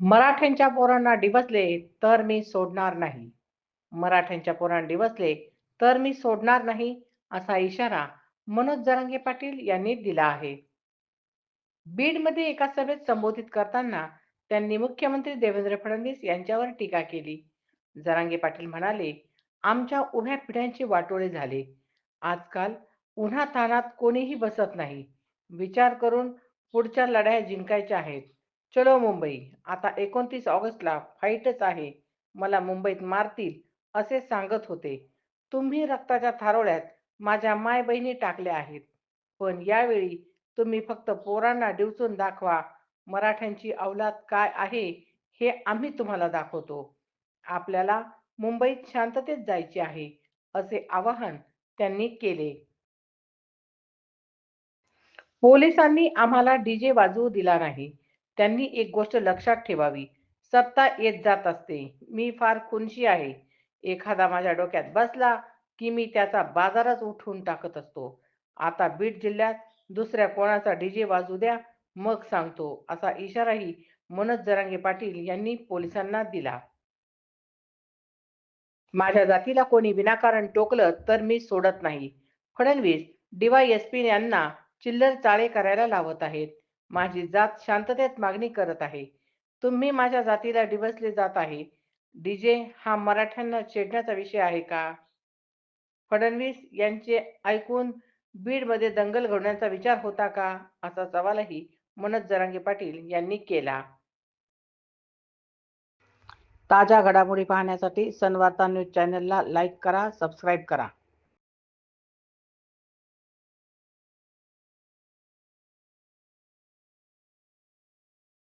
मराठ्यांच्या पोरांना डिवचले तर मी सोडणार नाही. मराठ्यांच्या पोरांना डिवचले तर मी सोडणार नाही असा इशारा मनोज जरांगे पाटील यांनी दिला आहे. बीडमध्ये एका सभेत संबोधित करताना त्यांनी मुख्यमंत्री देवेंद्र फडणवीस यांच्यावर टीका केली. जरांगे पाटील म्हणाले आमच्या उभ्या पिढ्यांचे वाटोळे झाले. आजकाल उन्हा तानात कोणीही बसत नाही. विचार करून पुढच्या लढाया जिंकायच्या आहेत. चलो मुंबई. आता एकोणतीस ऑगस्टला फाईटच आहे. मला मुंबईत मारतील असे सांगत होते. तुम्ही रक्ताच्या थारोळ्यात माझ्या माय बहिणी टाकल्या आहेत. पण यावेळी तुम्ही फक्त पोरांना डिवचून दाखवा मराठ्यांची अवलाद काय आहे हे आम्ही तुम्हाला दाखवतो. आपल्याला मुंबईत शांततेत जायचे आहे असे आवाहन त्यांनी केले. पोलिसांनी आम्हाला डीजे वाजवू दिला नाही. त्यांनी एक गोष्ट लक्षात ठेवावी. सत्ता येत जात असते. मी फार खुनशी आहे. एखादा माझ्या डोक्यात बसला की मी त्याचा बाजारच उठवून टाकत असतो. आता बीड जिल्ह्यात दुसऱ्या कोणाचा डीजे वाजू द्या मग सांगतो असा इशाराही मनोज जरांगे पाटील यांनी पोलिसांना दिला. माझ्या जातीला कोणी विनाकारण टोकलं तर मी सोडत नाही. फडणवीस डीवायएसपी यांना चिल्लर चाळे करायला लावत आहेत. माझी जात शांततेत मागणी करत आहे. तुम्ही माझ्या जातीला डिवसले जात आहे. डीजे हा मराठ्यांना छेडण्याचा विषय आहे का? फडणवीस यांचे ऐकून बीडमध्ये दंगल घडवण्याचा विचार होता का? असा सवालही मनोज जरांगे पाटील यांनी केला. ताज्या घडामोडी पाहण्यासाठी सनवार्ता न्यूज चॅनलला लाईक करा सबस्क्राईब करा.